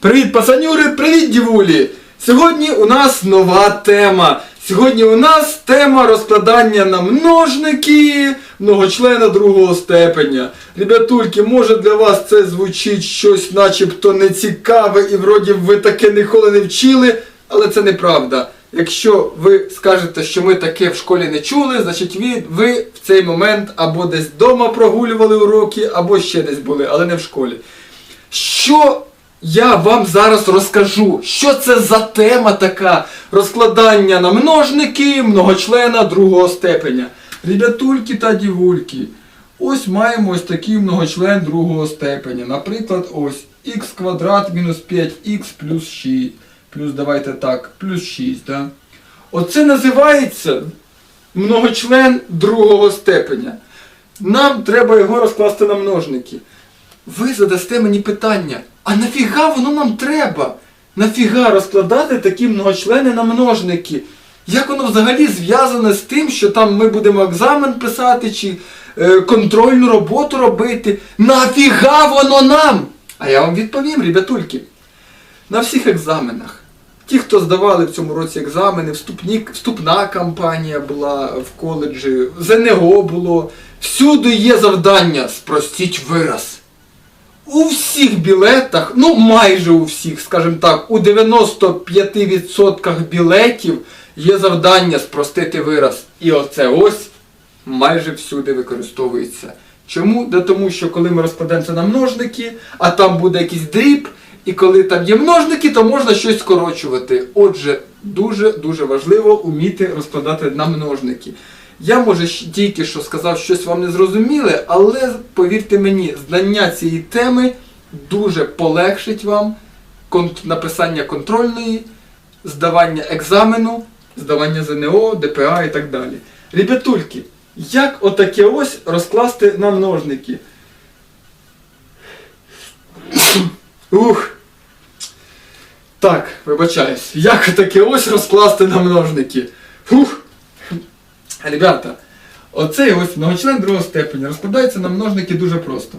Привіт, пацанюри, привіт, дівулі! Сьогодні у нас нова тема. Сьогодні у нас тема розкладання на множники многочлена другого степеня. Ребятульки, може для вас це звучить щось начебто нецікаве і вроді ви таке ніколи не вчили, але це неправда. Якщо ви скажете, що ми таке в школі не чули, значить ви в цей момент або десь вдома прогулювали уроки, або ще десь були, але не в школі. Що я вам зараз розкажу? Що це за тема така розкладання на множники многочлена другого степеня? Ребятульки та дівульки, ось маємо ось такий многочлен другого степеня. Наприклад, ось х квадрат мінус 5х плюс 6. Плюс давайте так, плюс 6. Да? Оце називається многочлен другого степеня. Нам треба його розкласти на множники. Ви задасте мені питання, а нафіга воно нам треба? Нафіга розкладати такі многочлени на множники? Як воно взагалі зв'язане з тим, що там ми будемо екзамен писати чи е, контрольну роботу робити? Нафіга воно нам? А я вам відповім, ребятульки. На всіх екзаменах. Ті, хто здавали в цьому році екзамени, вступні, вступна кампанія була в коледжі, ЗНО було. Всюди є завдання спростіть вираз. У всіх білетах, ну майже у всіх, скажімо так, у 95% білетів є завдання спростити вираз. І оце ось майже всюди використовується. Чому? Да тому що коли ми розкладемо це на множники, а там буде якийсь дріб, і коли там є множники, то можна щось скорочувати. Отже, дуже-дуже важливо вміти розкладати на множники. Я, може, тільки що сказав щось вам незрозуміле, але повірте мені, знання цієї теми дуже полегшить вам написання контрольної, здавання екзамену, здавання ЗНО, ДПА і так далі. Ребятульки, як отаке ось розкласти на множники? Ух. Так, вибачаюсь. Як таке ось розкласти на множники? Фух. Ребята, оцей ось многочлен другого степеня розкладається на множники дуже просто.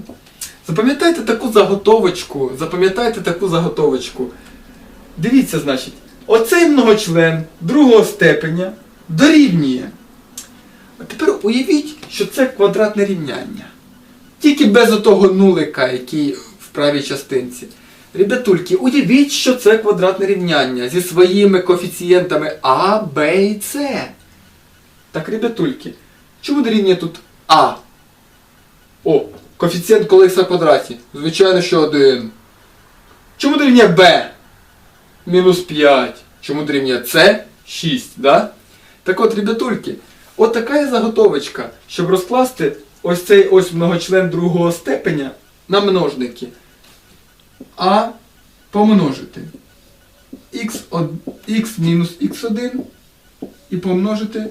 Запам'ятайте таку заготовочку, запам'ятайте таку заготовочку. Дивіться, значить, оцей многочлен другого степеня дорівнює. А тепер уявіть, що це квадратне рівняння. Тільки без отого нулика, який в правій частинці. Ребятульки, уявіть, що це квадратне рівняння зі своїми коефіцієнтами А, Б і С. Так, ребятульки, чому дорівнює тут А? О, коефіцієнт колекса в квадраті. Звичайно, що один. Чому дорівнює Б? Мінус 5. Чому дорівнює С? 6, да? Так от, ребятульки, от така є заготовочка, щоб розкласти ось цей ось многочлен другого степеня на множники. А помножити x, мінус x1 і помножити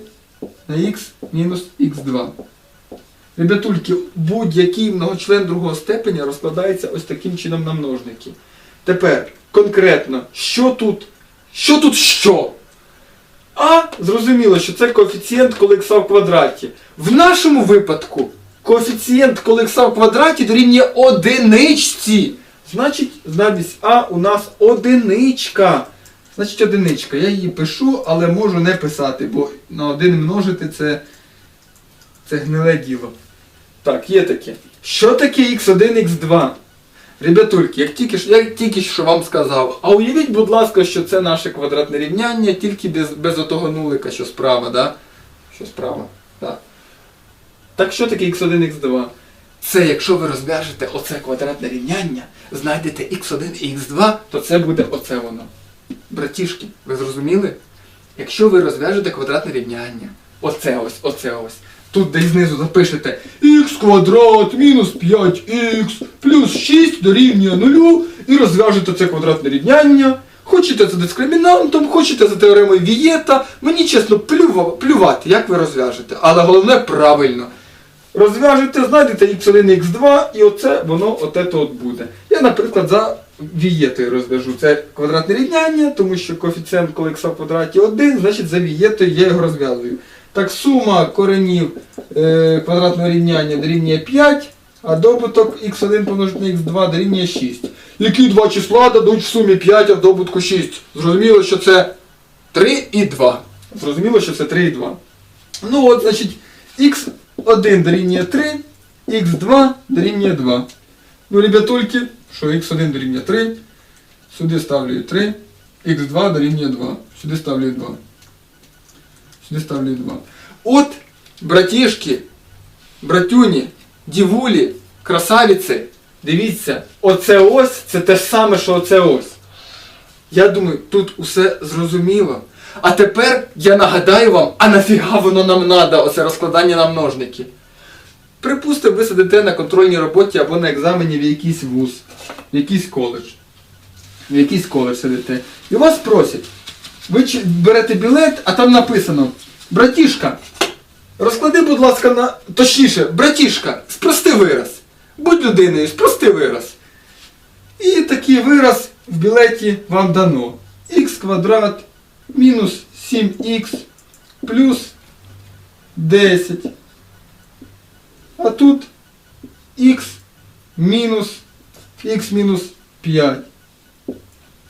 на x мінус x2. Ребятульки, будь-який многочлен другого степеня розкладається ось таким чином на множники. Тепер, конкретно, що тут? Що тут що? А, зрозуміло, що це коефіцієнт колекса в квадраті. В нашому випадку коефіцієнт колекса в квадраті дорівнює одиничці. Значить, замість А у нас одиничка. Значить одиничка. Я її пишу, але можу не писати, бо на один множити це, це гниле діло. Так, є таке. Що таке x1, x2? Ребятульки, як тільки, я тільки що вам сказав, а уявіть, будь ласка, що це наше квадратне рівняння, тільки без, без отого нулика, що справа, да? Що справа? Так. Так що таке x1, x2? Це якщо ви розв'яжете оце квадратне рівняння, знайдете x1 і x2, то це буде оце воно. Братішки, ви зрозуміли? Якщо ви розв'яжете квадратне рівняння, оце ось, оце ось. Тут десь знизу запишете х квадрат мінус 5х плюс 6 дорівнює 0 і розв'яжете це квадратне рівняння. Хочете за дискримінантом, хочете за теоремою Вієта. Мені чесно плюва- плювати, як ви розв'яжете. Але головне правильно. Розв'яжете, знайдете x1 x2, і оце воно от буде. Я, наприклад, за вієтою розв'яжу. Це квадратне рівняння, тому що коефіцієнт колекса в квадраті 1, значить за вієтою я його розв'язую. Так, сума коренів е, квадратного рівняння дорівнює 5, А добуток х1 помножити на х2 дорівнює 6. Які два числа дадуть в сумі 5, а в добутку 6? Зрозуміло, що це 3 і 2. Зрозуміло, що це 3 і 2. Ну от, значить, х1 дорівнює 3, х2 дорівнює 2. Ну, ребятульки, що х1 дорівнює 3, сюди ставлю 3, х2 дорівнює 2. Сюди ставлю 2. Сюди ставлю 2. От, братішки, братюні, дівулі, красавіці, дивіться, оце ось, це те саме, що оце ось. Я думаю, тут усе зрозуміло. А тепер я нагадаю вам, а нафіга воно нам надо, оце розкладання на множники. Припустимо, ви сидите на контрольній роботі або на екзамені в якийсь вуз, в якийсь коледж. В якийсь коледж сидите. І вас просять. Ви берете білет, а там написано: Братішка, розклади, будь ласка, на. Точніше, братішка, спрости вираз. Будь людиною, спрости вираз. І такий вираз в білеті вам дано. х квадрат мінус 7х плюс 10. А тут х мінус х мінус 5.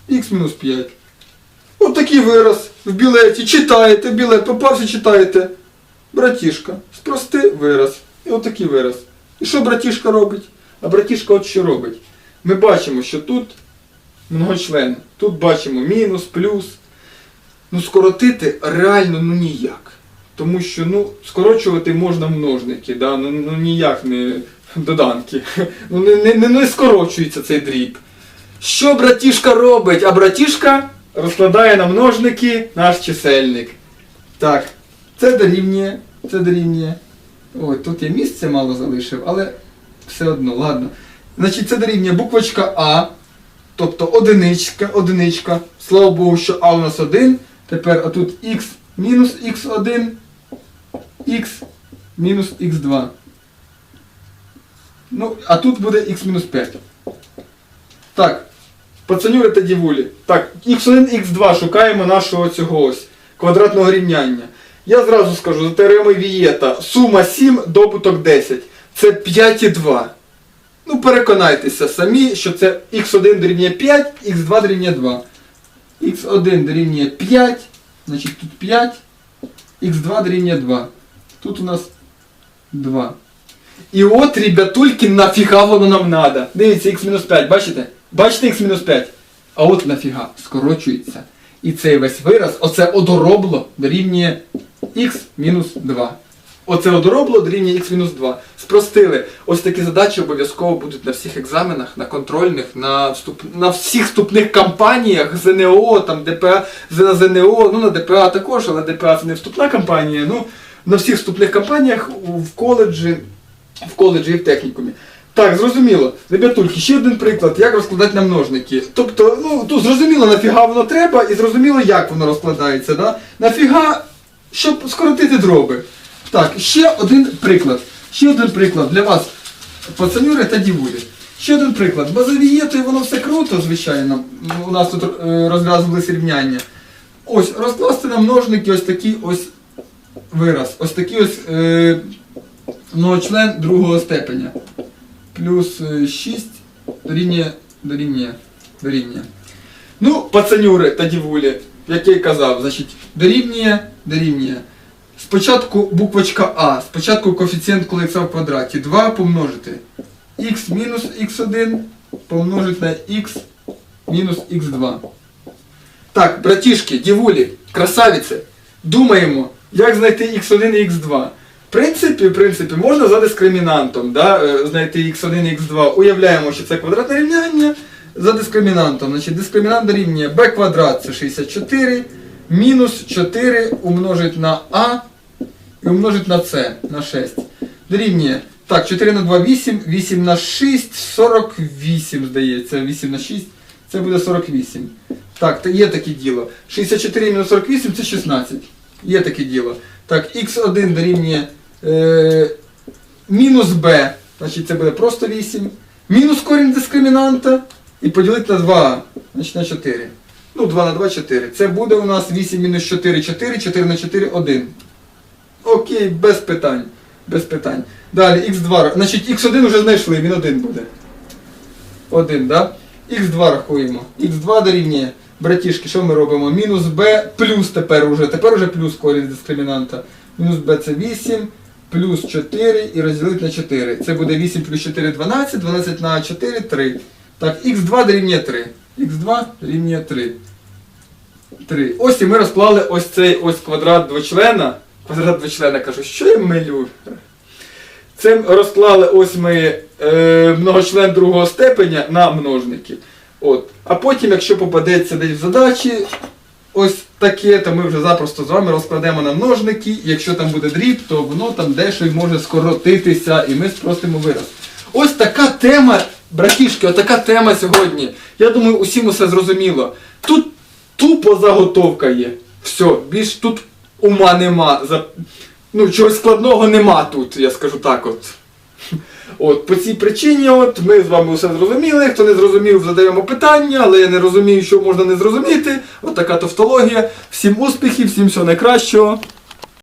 х мінус 5. От такий вираз в білеті. Читаєте, білет попався, читаєте. Братішка, спрости вираз. І от такий вираз. І що братішка робить? А братішка от що робить? Ми бачимо, що тут многочлен. Тут бачимо мінус, плюс. Ну, скоротити реально ну ніяк. Тому що ну, скорочувати можна множники, да? ну, ну ніяк не доданки. Ну, не, не, не, скорочується цей дріб. Що братішка робить? А братішка розкладає на множники наш чисельник. Так, це дорівнює, це дорівнює. Ой, тут я місце мало залишив, але все одно, ладно. Значить, це дорівнює буквочка А, тобто одиничка, одиничка. Слава Богу, що А у нас один. Тепер отут х мінус х1, х мінус х2. Ну, а тут буде х мінус 5. Так, пацанюри та дівулі. Так, х1, х2 шукаємо нашого цього ось квадратного рівняння. Я зразу скажу, за теоремою Вієта сума 7, добуток 10. Це 5 і 2. Ну, переконайтеся самі, що це х1 дорівнює 5, х2 дорівнює 2. х1 дорівнює 5, значить тут 5, х2 дорівнює 2. Тут у нас 2. І от, ребятульки, нафіга воно нам надо. Дивіться, х-5, бачите? Бачите х-5? А от нафіга скорочується. І цей весь вираз, оце одоробло дорівнює х-2. Оце одоробло дорівнює х-2. Спростили. Ось такі задачі обов'язково будуть на всіх екзаменах, на контрольних, на, вступ... на всіх вступних кампаніях, ЗНО, там, ДПА, ЗНО, ну на ДПА також, але ДПА це не вступна кампанія. Ну, на всіх вступних кампаніях в коледжі, в коледжі і в технікумі. Так, зрозуміло. Ребятульки, ще один приклад, як розкладати на множники. Тобто, ну, тут зрозуміло, нафіга воно треба, і зрозуміло, як воно розкладається. Да? Нафіга, щоб скоротити дроби. Так, ще один приклад. Ще один приклад для вас, пацанюри та дівулі. Ще один приклад. Базові Базовієтою воно все круто, звичайно. У нас тут е, розв'язувалися рівняння. Ось, розкласти на множники ось такий ось вираз. Ось такий ось е, многочлен другого степеня. Плюс е, 6 дорівнює, дорівнює, дорівнює. Ну, пацанюри та дівулі, як я й казав, значить, дорівнює, дорівнює. Спочатку буквочка А, спочатку коефіцієнт колекса в квадраті. 2 помножити х мінус х1 помножити на х мінус х2. Так, братішки, дівулі, красавіці, думаємо, як знайти x1 і x2. В принципі, в принципі, можна за дискримінантом да, е, знайти x1 і x2. Уявляємо, що це квадратне рівняння за дискримінантом. Значить, дискримінант дорівнює b квадрат це 64, мінус 4 умножить на а і умножить на c, на 6. Дорівнює. Так, 4 на 2 8, 8 на 6, 48, здається, 8 на 6, це буде 48. Так, є таке діло. 64 мінус 48 це 16. Є таке діло. Так, х1 дорівнює е, мінус b, значить це буде просто 8. Мінус корінь дискримінанта і поділити на 2, значить на 4. Ну, 2 на 2 4. Це буде у нас 8 мінус 4 4, 4 на 4 1. Окей, без питань. Без питань. Далі х2. Значить, х1 вже знайшли, він один буде. Один, да? х2 рахуємо. х2 дорівнює. Братішки, що ми робимо? Мінус b плюс тепер уже. Тепер уже плюс корінь дискримінанта. Мінус b це 8, плюс 4 і розділити на 4. Це буде 8 плюс 4 12, 12 на 4 3. Так, х2 дорівнює 3. х2 дорівнює 3. 3. Ось і ми розклали ось цей ось квадрат двочлена. Квадрат двочлена кажу, що я милю? Це розклали ось ми е, многочлен другого степеня на множники. От. А потім, якщо попадеться десь в задачі ось таке, то ми вже запросто з вами розкладемо на множники. Якщо там буде дріб, то воно там дещо може скоротитися, і ми спростимо вираз. Ось така тема, братішки, отака тема сьогодні. Я думаю, усім усе зрозуміло. Тут тупо заготовка є. Все, більш тут ума нема. Ну, чогось складного нема тут, я скажу так от. От, по цій причині, от, ми з вами все зрозуміли. Хто не зрозумів, задаємо питання, але я не розумію, що можна не зрозуміти. От така тавтологія. Всім успіхів, всім всього найкращого.